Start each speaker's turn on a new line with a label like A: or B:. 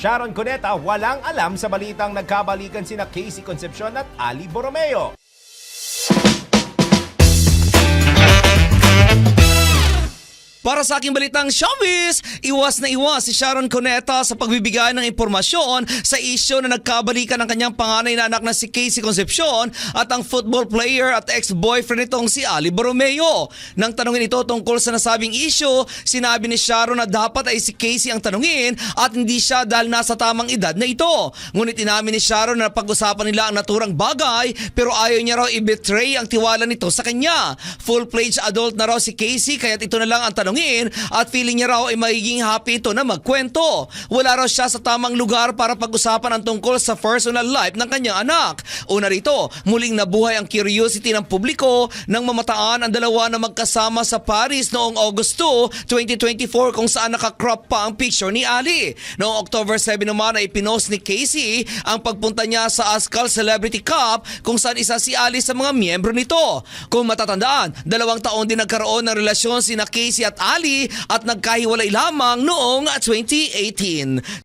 A: Sharon Cuneta walang alam sa balitang nagkabalikan sina Casey Concepcion at Ali Borromeo.
B: Para sa aking balitang showbiz, iwas na iwas si Sharon Cuneta sa pagbibigay ng impormasyon sa isyo na nagkabalikan ng kanyang panganay na anak na si Casey Concepcion at ang football player at ex-boyfriend nitong si Ali Borromeo. Nang tanungin ito tungkol sa nasabing isyo, sinabi ni Sharon na dapat ay si Casey ang tanungin at hindi siya dahil nasa tamang edad na ito. Ngunit inamin ni Sharon na pag-usapan nila ang naturang bagay pero ayaw niya raw i-betray ang tiwala nito sa kanya. Full-fledged adult na raw si Casey kaya't ito na lang ang tanungin at feeling niya raw ay magiging happy ito na magkwento. Wala raw siya sa tamang lugar para pag-usapan ang tungkol sa personal life ng kanyang anak. Una rito, muling nabuhay ang curiosity ng publiko nang mamataan ang dalawa na magkasama sa Paris noong August 2, 2024 kung saan nakakrop pa ang picture ni Ali. Noong October 7 naman ay pinost ni Casey ang pagpunta niya sa Ascal Celebrity Cup kung saan isa si Ali sa mga miyembro nito. Kung matatandaan, dalawang taon din nagkaroon ng relasyon sina Casey at Ali at nagkahiwalay lamang noong 2018.